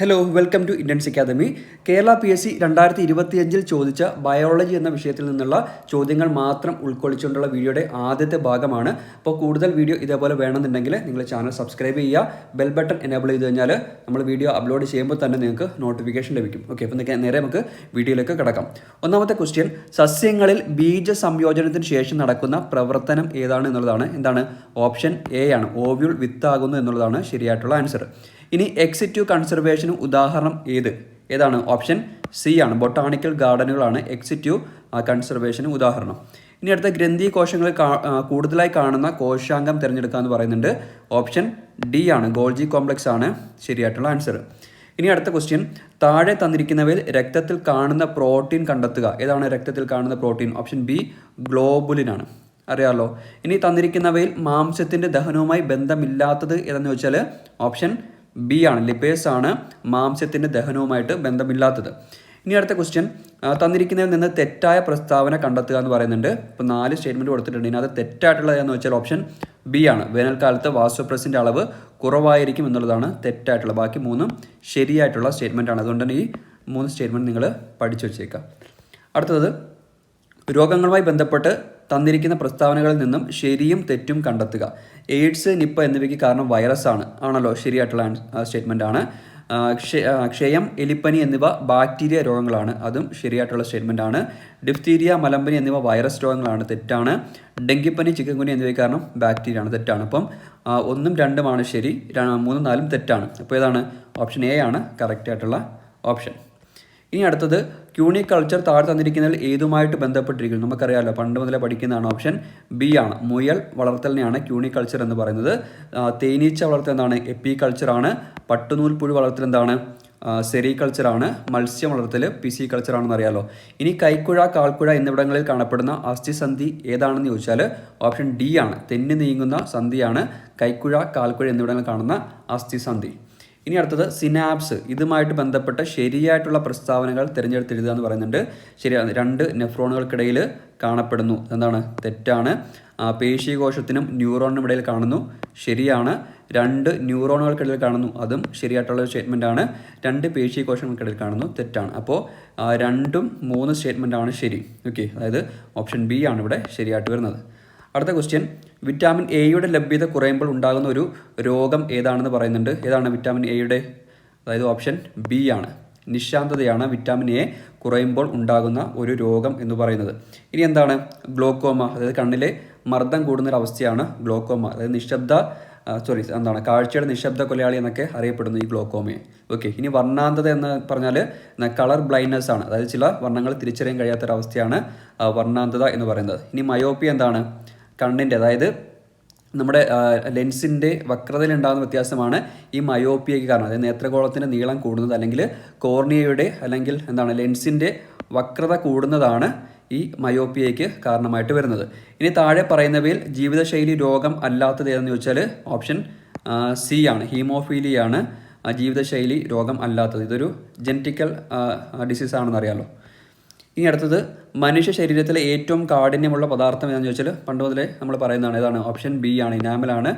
Hello welcome to Indians academy Kerala P S C രണ്ടായിരത്തി ഇരുപത്തിയഞ്ചിൽ ചോദിച്ച ബയോളജി എന്ന വിഷയത്തിൽ നിന്നുള്ള ചോദ്യങ്ങൾ മാത്രം ഉൾക്കൊള്ളിച്ചുകൊണ്ടുള്ള വീഡിയോയുടെ ആദ്യത്തെ ഭാഗമാണ്. അപ്പോൾ കൂടുതൽ വീഡിയോ ഇതേപോലെ വേണമെന്നുണ്ടെങ്കിൽ നിങ്ങൾ ചാനൽ സബ്സ്ക്രൈബ് ചെയ്യുക. ബെൽ ബട്ടൺ എനേബിൾ ചെയ്ത് കഴിഞ്ഞാൽ നമ്മൾ വീഡിയോ അപ്ലോഡ് ചെയ്യുമ്പോൾ തന്നെ നിങ്ങൾക്ക് നോട്ടിഫിക്കേഷൻ ലഭിക്കും. ഓക്കെ അപ്പോൾ നിങ്ങൾക്ക് നേരെ നമുക്ക് വീഡിയോയിലേക്ക് കിടക്കാം. ഒന്നാമത്തെ ക്വസ്റ്റ്യൻ സസ്യങ്ങളിൽ ബീജ സംയോജനത്തിന് ശേഷം നടക്കുന്ന പ്രവർത്തനം ഏതാണ് എന്നുള്ളതാണ്. എന്താണ്? ഓപ്ഷൻ എ ആണ്. ഓവ്യൂൾ വിത്താകുന്നു എന്നുള്ളതാണ് ശരിയായിട്ടുള്ള ആൻസർ ഇനി എക്സിറ്റീവ് കൺസർവേഷന് ഉദാഹരണം ഏത്? ഏതാണ്? ഓപ്ഷൻ സി ആണ്. ബൊട്ടാണിക്കൽ ഗാർഡനുകളാണ് എക്സിറ്റീവ് കൺസർവേഷന് ഉദാഹരണം. ഇനി അടുത്ത ഗ്രന്ഥി കോശങ്ങളിൽ കൂടുതലായി കാണുന്ന കോശാംഗം തിരഞ്ഞെടുക്കുക എന്ന് പറയുന്നുണ്ട്. ഓപ്ഷൻ ഡി ആണ്. ഗോൾജി കോംപ്ലക്സ് ആണ്. ശരിയായിട്ടുള്ള ആൻസർ ഇനി അടുത്ത ക്വസ്റ്റ്യൻ താഴെ തന്നിരിക്കുന്നവയിൽ രക്തത്തിൽ കാണുന്ന പ്രോട്ടീൻ കണ്ടെത്തുക. ഏതാണ് രക്തത്തിൽ കാണുന്ന പ്രോട്ടീൻ ഓപ്ഷൻ ബി ഗ്ലോബുലിനാണ് അറിയാമല്ലോ ഇനി തന്നിരിക്കുന്നവയിൽ മാംസത്തിന്റെ ദഹനവുമായി ബന്ധമില്ലാത്തത് ഏതെന്ന് വെച്ചാൽ ഓപ്ഷൻ ബി ആണ്. ലിപേസ് ആണ് മാംസ്യത്തിന്റെ ദഹനവുമായിട്ട് ബന്ധമില്ലാത്തത്. ഇനി അടുത്ത ക്വസ്റ്റ്യൻ തന്നിരിക്കുന്നതിൽ നിന്ന് തെറ്റായ പ്രസ്താവന കണ്ടെത്തുക എന്ന് പറയുന്നുണ്ട്. ഇപ്പോൾ നാല് സ്റ്റേറ്റ്മെന്റ് കൊടുത്തിട്ടുണ്ട്. ഇനി അത് തെറ്റായിട്ടുള്ളത് എന്ന് വെച്ചാൽ ഓപ്ഷൻ ബി ആണ്. വേനൽക്കാലത്ത് വാസോപ്രസിന്റെ അളവ് കുറവായിരിക്കും എന്നുള്ളതാണ് തെറ്റായിട്ടുള്ള. ബാക്കി മൂന്നും ശരിയായിട്ടുള്ള സ്റ്റേറ്റ്മെന്റ് ആണ്. അതുകൊണ്ട് തന്നെ ഈ മൂന്ന് സ്റ്റേറ്റ്മെന്റ് നിങ്ങൾ പഠിച്ചു വെച്ചേക്കാം അടുത്തത് രോഗങ്ങളുമായി ബന്ധപ്പെട്ട് തന്നിരിക്കുന്ന പ്രസ്താവനകളിൽ നിന്നും ശരിയും തെറ്റും കണ്ടെത്തുക. എയ്ഡ്സ് നിപ്പ എന്നിവയ്ക്ക് കാരണം വൈറസ് ആണ്. ആണല്ലോ? ശരിയായിട്ടുള്ള സ്റ്റേറ്റ്മെന്റ് ആണ്. ക്ഷയം എലിപ്പനി എന്നിവ ബാക്ടീരിയ രോഗങ്ങളാണ്. അതും ശരിയായിട്ടുള്ള സ്റ്റേറ്റ്മെന്റ് ആണ്. ഡിഫ്തീരിയ മലമ്പനി എന്നിവ വൈറസ് രോഗങ്ങളാണ്. തെറ്റാണ്. ഡെങ്കിപ്പനി ചിക്കൻകുനി എന്നിവയ്ക്ക് കാരണം ബാക്ടീരിയ ആണ്. തെറ്റാണ്. അപ്പം ഒന്നും രണ്ടുമാണ് ശരി മൂന്നും നാലും തെറ്റാണ്. അപ്പോൾ ഏതാണ് ഓപ്ഷൻ എ ആണ്. കറക്റ്റ് ആയിട്ടുള്ള ഓപ്ഷൻ ഇനി അടുത്തത് ക്യൂണി കൾച്ചർ താഴെ തന്നിരിക്കുന്നതിൽ ഏതുമായിട്ട് ബന്ധപ്പെട്ടിരിക്കുന്നു? നമുക്കറിയാമല്ലോ പണ്ട് മുതലേ പഠിക്കുന്നതാണ് ഓപ്ഷൻ ബി ആണ്. മുയൽ വളർത്തലിനെയാണ് ക്യൂണി കൾച്ചർ എന്ന് പറയുന്നത്. തേനീച്ച വളർത്തൽ എന്താണ്? എപ്പി കൾച്ചറാണ് പട്ടുനൂൽ പുഴു വളർത്തൽ എന്താണ്? സെറികൾച്ചറാണ് മത്സ്യം വളർത്തൽ പിസി കൾച്ചർ ആണെന്ന് അറിയാമല്ലോ ഇനി കൈക്കുഴ കാൽക്കുഴ എന്നിവിടങ്ങളിൽ കാണപ്പെടുന്ന അസ്ഥിസന്ധി ഏതാണെന്ന് ചോദിച്ചാൽ ഓപ്ഷൻ ഡി ആണ്. തെന്നി നീങ്ങുന്ന സന്ധിയാണ് കൈക്കുഴ കാൽക്കുഴ എന്നിവിടങ്ങളിൽ കാണുന്ന അസ്ഥിസന്ധി. ഇനി അടുത്തത് സിനാപ്സ്. ഇതുമായിട്ട് ബന്ധപ്പെട്ട ശരിയായിട്ടുള്ള പ്രസ്താവനകൾ തിരഞ്ഞെടുത്തെഴുതുക എന്ന് പറയുന്നുണ്ട്. ശരിയാണ് രണ്ട് നെഫ്രോണുകൾക്കിടയിൽ കാണപ്പെടുന്നു. എന്താണ്? തെറ്റാണ്. പേശീകോശത്തിനും ന്യൂറോണിനും ഇടയിൽ കാണുന്നു. ശരിയാണ്. രണ്ട് ന്യൂറോണുകൾക്കിടയിൽ കാണുന്നു. അതും ശരിയായിട്ടുള്ള സ്റ്റേറ്റ്മെന്റ് ആണ് രണ്ട് പേശീകോശങ്ങൾക്കിടയിൽ കാണുന്നു. തെറ്റാണ്. അപ്പോൾ രണ്ടും മൂന്ന് സ്റ്റേറ്റ്മെന്റ് ആണ് ശരി. ഓക്കെ അതായത് ഓപ്ഷൻ ബി ആണ് ഇവിടെ ശരിയായിട്ട് വരുന്നത്. അടുത്ത ക്വസ്റ്റ്യൻ വിറ്റാമിൻ എയുടെ ലഭ്യത കുറയുമ്പോൾ ഉണ്ടാകുന്ന ഒരു രോഗം ഏതാണെന്ന് പറയുന്നുണ്ട്. ഏതാണ് വിറ്റാമിൻ എയുടെ അതായത് ഓപ്ഷൻ ബി ആണ്. നിശാന്തതയാണ് വിറ്റാമിൻ എ കുറയുമ്പോൾ ഉണ്ടാകുന്ന ഒരു രോഗം എന്ന് പറയുന്നത്. ഇനി എന്താണ്? ഗ്ലോക്കോമ അതായത് കണ്ണിലെ മർദ്ദം കൂടുന്ന ഒരു അവസ്ഥയാണ് ഗ്ലോക്കോമ അതായത് നിശബ്ദ സോറി എന്താണ്? കാഴ്ചയുടെ നിശബ്ദ കൊലയാളി എന്നൊക്കെ അറിയപ്പെടുന്നു ഈ ഗ്ലോക്കോമയെ ഓക്കെ ഇനി വർണാന്തത എന്ന് പറഞ്ഞാൽ കളർ ബ്ലൈൻഡ്നെസ് ആണ്. അതായത് ചില വർണങ്ങൾ തിരിച്ചറിയാൻ കഴിയാത്തൊരവസ്ഥയാണ് വർണാന്തത എന്ന് പറയുന്നത്. ഇനി മയോപ്പി എന്താണ്? കണ്ണിന്റെ അതായത് നമ്മുടെ ലെൻസിന്റെ വക്രതയിൽ ഉണ്ടാകുന്ന വ്യത്യാസമാണ് ഈ മയോപ്പിയയ്ക്ക് കാരണം. അതായത് നേത്രഗോളത്തിന്റെ നീളം കൂടുന്നത് അല്ലെങ്കിൽ കോർണിയയുടെ അല്ലെങ്കിൽ എന്താണ് ലെൻസിന്റെ വക്രത കൂടുന്നതാണ് ഈ മയോപ്പിയയ്ക്ക് കാരണമായിട്ട് വരുന്നത്. ഇനി താഴെ പറയുന്നവയിൽ ജീവിതശൈലി രോഗം അല്ലാത്തത് ഏതെന്ന് ചോദിച്ചാൽ ഓപ്ഷൻ സി ആണ്. ഹീമോഫീലിയാണ് ജീവിതശൈലി രോഗം അല്ലാത്തത്. ഇതൊരു ജനറ്റിക്കൽ ഡിസീസ് ആണെന്ന് അറിയാമല്ലോ ഇനി അടുത്തത് മനുഷ്യ ശരീരത്തിലെ ഏറ്റവും കാഠിന്യമുള്ള പദാർത്ഥം ഏതാണെന്ന് ചോദിച്ചാൽ പണ്ട് മുതലേ നമ്മൾ പറയുന്നതാണ് ഏതാണ്? ഓപ്ഷൻ ബി ആണ് ഇനാമലാണ്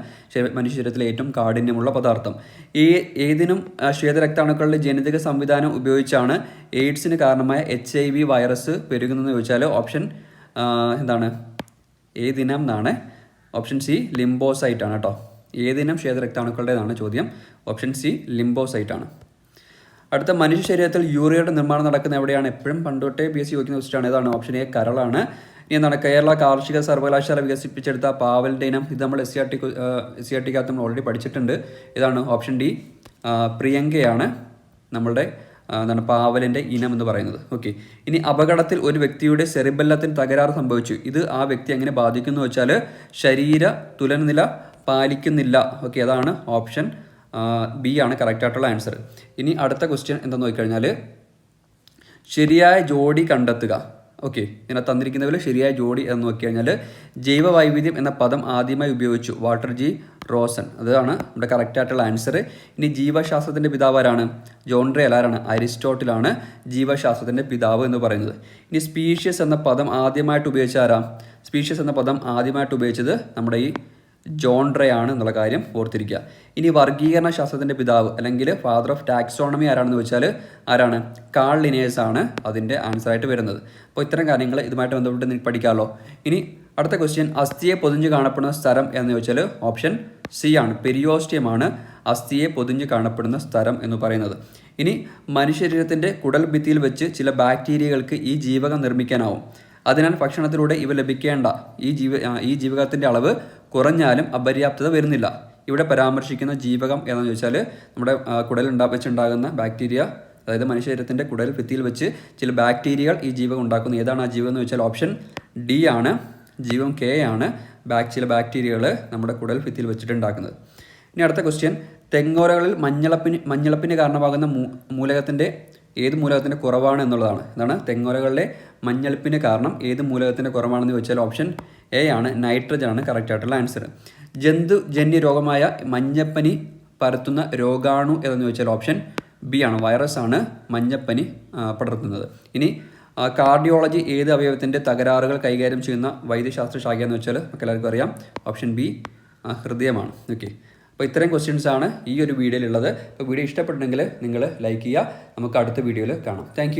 മനുഷ്യ ശരീരത്തിലെ ഏറ്റവും കാഠിന്യമുള്ള പദാർത്ഥം. ഈ ഏതിനും ശ്വേതരക്താണുക്കളുടെ ജനിതക സംവിധാനം ഉപയോഗിച്ചാണ് എയ്ഡ്സിന് കാരണമായ എച്ച് ഐ വി വൈറസ് പെരുകുന്നതെന്ന് ചോദിച്ചാൽ ഓപ്ഷൻ എന്താണ്? ഏതിനം എന്നാണ്. ഓപ്ഷൻ സി ലിംബോസൈറ്റ് ആണ് കേട്ടോ. ഏതിനം ശ്വേതരക്താണുക്കളുടേതാണ് ചോദ്യം? ഓപ്ഷൻ സി ലിംബോസൈറ്റ് ആണ്. അടുത്ത മനുഷ്യ ശരീരത്തിൽ യൂറിയയുടെ നിർമ്മാണം നടക്കുന്ന എവിടെയാണ്? എപ്പോഴും പണ്ടോട്ടേ പി എസ് സി ചോദിക്കുന്ന ക്വസ്റ്റാണ് ഏതാണ്? ഓപ്ഷൻ എ കരളാണ്. ഇനി എന്താണ്? കേരള കാർഷിക സർവകലാശാല വികസിപ്പിച്ചെടുത്ത പാവലിന്റെ ഇനം ഇത് നമ്മൾ S C R T S C R ടിക്കകത്ത് നമ്മൾ ഓൾറെഡി പഠിച്ചിട്ടുണ്ട്. ഇതാണ് ഓപ്ഷൻ ഡി പ്രിയങ്കയാണ് നമ്മളുടെ എന്താണ് പാവലിന്റെ ഇനം എന്ന് പറയുന്നത്. ഓക്കെ ഇനി അപകടത്തിൽ ഒരു വ്യക്തിയുടെ സെറിബെല്ലത്തിന് തകരാറ് സംഭവിച്ചു. ഇത് ആ വ്യക്തി എങ്ങനെ ബാധിക്കുന്നു വെച്ചാൽ ശരീര തുലനില പാലിക്കുന്നില്ല. ഓക്കെ അതാണ് ഓപ്ഷൻ ബി ആണ് കറക്റ്റ് ആയിട്ടുള്ള ആൻസർ ഇനി അടുത്ത ക്വസ്റ്റ്യൻ എന്താന്ന് നോക്കിക്കഴിഞ്ഞാൽ ശരിയായ ജോഡി കണ്ടെത്തുക. ഓക്കെ ഇങ്ങനെ തന്നിരിക്കുന്നതിൽ ശരിയായ ജോഡി എന്ന് നോക്കിക്കഴിഞ്ഞാൽ ജൈവ വൈവിധ്യം എന്ന പദം ആദ്യമായി ഉപയോഗിച്ചു വാട്ടർ ജി റോസൺ. അതാണ് നമ്മുടെ കറക്റ്റായിട്ടുള്ള ആൻസർ ഇനി ജീവശാസ്ത്രത്തിന്റെ പിതാവ് ആരാണ്? ജോൺഡ്രെ അലാരാണ് അരിസ്റ്റോട്ടിലാണ് ജീവശാസ്ത്രത്തിന്റെ പിതാവ് എന്ന് പറയുന്നത്. ഇനി സ്പീഷ്യസ് എന്ന പദം ആദ്യമായിട്ട് ഉപയോഗിച്ച ആരാ? സ്പീഷ്യസ് എന്ന പദം ആദ്യമായിട്ട് ഉപയോഗിച്ചത് നമ്മുടെ ഈ ജോൺഡ്രെ ആണ് എന്നുള്ള കാര്യം ഓർത്തിരിക്കുക. ഇനി വർഗീകരണ ശാസ്ത്രത്തിന്റെ പിതാവ് അല്ലെങ്കിൽ ഫാദർ ഓഫ് ടാക്സോണമി ആരാണെന്ന് വെച്ചാൽ ആരാണ്? കാൾ ലിനേഴ്സ് ആണ് അതിന്റെ ആൻസർ ആയിട്ട് വരുന്നത്. അപ്പോൾ ഇത്തരം കാര്യങ്ങൾ ഇതുമായിട്ട് ബന്ധപ്പെട്ട് നിങ്ങൾക്ക് പഠിക്കാമല്ലോ. ഇനി അടുത്ത ക്വസ്റ്റ്യൻ അസ്ഥിയെ പൊതിഞ്ഞ് കാണപ്പെടുന്ന സ്ഥലം എന്ന് വെച്ചാൽ ഓപ്ഷൻ സി ആണ്. പെരിയോസ്റ്റിയമാണ് അസ്ഥിയെ പൊതിഞ്ഞ് കാണപ്പെടുന്ന സ്ഥലം എന്ന് പറയുന്നത്. ഇനി മനുഷ്യശരീരത്തിന്റെ കുടൽ ഭിത്തിയിൽ വെച്ച് ചില ബാക്ടീരിയകൾക്ക് ഈ ജീവകം നിർമ്മിക്കാനാവും. അതിനാൽ ഭക്ഷണത്തിലൂടെ ഇവ ലഭിക്കേണ്ട ഈ ജീവ ഈ ജീവകത്തിന്റെ അളവ് കുറഞ്ഞാലും അപര്യാപ്തത വരുന്നില്ല. ഇവിടെ പരാമർശിക്കുന്ന ജീവകം എന്ന് ചോദിച്ചാൽ നമ്മുടെ ആ, കുടലുണ്ടാ വെച്ചുണ്ടാകുന്ന ബാക്ടീരിയ അതായത് മനുഷ്യരത്തിന്റെ കുടൽ ഭിത്തിയിൽ വെച്ച് ചില ബാക്ടീരിയകൾ ഈ ജീവകം ഉണ്ടാക്കുന്നു. ഏതാണ് ആ ജീവകം എന്ന് വെച്ചാൽ ഓപ്ഷൻ ഡി ആണ്. ജീവം കെ ആണ്. ബാക് ചില ബാക്ടീരിയകൾ നമ്മുടെ കുടൽ ഭിത്തിയിൽ വെച്ചിട്ടുണ്ടാക്കുന്നത്. ഇനി അടുത്ത ക്വസ്റ്റ്യൻ തെങ്ങോലകളിൽ മഞ്ഞളപ്പിന് മഞ്ഞളപ്പിന് കാരണമാകുന്ന മൂ മൂലകത്തിന്റെ ഏത് മൂലകത്തിന്റെ കുറവാണ് എന്നുള്ളതാണ്. ഇതാണ് തെങ്ങോലകളിലെ മഞ്ഞളിപ്പിന് കാരണം ഏത് മൂലകത്തിന്റെ കുറവാണെന്ന് ചോദിച്ചാൽ ഓപ്ഷൻ എ ആണ്. നൈട്രജൻ ആണ് കറക്റ്റ് ആയിട്ടുള്ള ആൻസർ ജന്തുജന്യ രോഗമായ മഞ്ഞപ്പനി പരത്തുന്ന രോഗാണു എന്ന് ചോദിച്ചാൽ ഓപ്ഷൻ ബി ആണ്. വൈറസ് ആണ് മഞ്ഞപ്പനി പടർത്തുന്നത്. ഇനി കാർഡിയോളജി ഏത് അവയവത്തിന്റെ തകരാറുകൾ കൈകാര്യം ചെയ്യുന്ന വൈദ്യശാസ്ത്ര ശാഖ എന്ന് വെച്ചാൽ നമുക്ക് എല്ലാവർക്കും അറിയാം ഓപ്ഷൻ ബി ഹൃദയമാണ്. ഓക്കെ അപ്പോൾ ഇത്രയും ക്വസ്റ്റ്യൻസ് ആണ് ഈ ഒരു വീഡിയോയിലുള്ളത് അപ്പോൾ വീഡിയോ ഇഷ്ടപ്പെട്ടിട്ടുണ്ടെങ്കിൽ നിങ്ങൾ ലൈക്ക് ചെയ്യുക. നമുക്ക് അടുത്ത വീഡിയോയിൽ കാണാം. താങ്ക്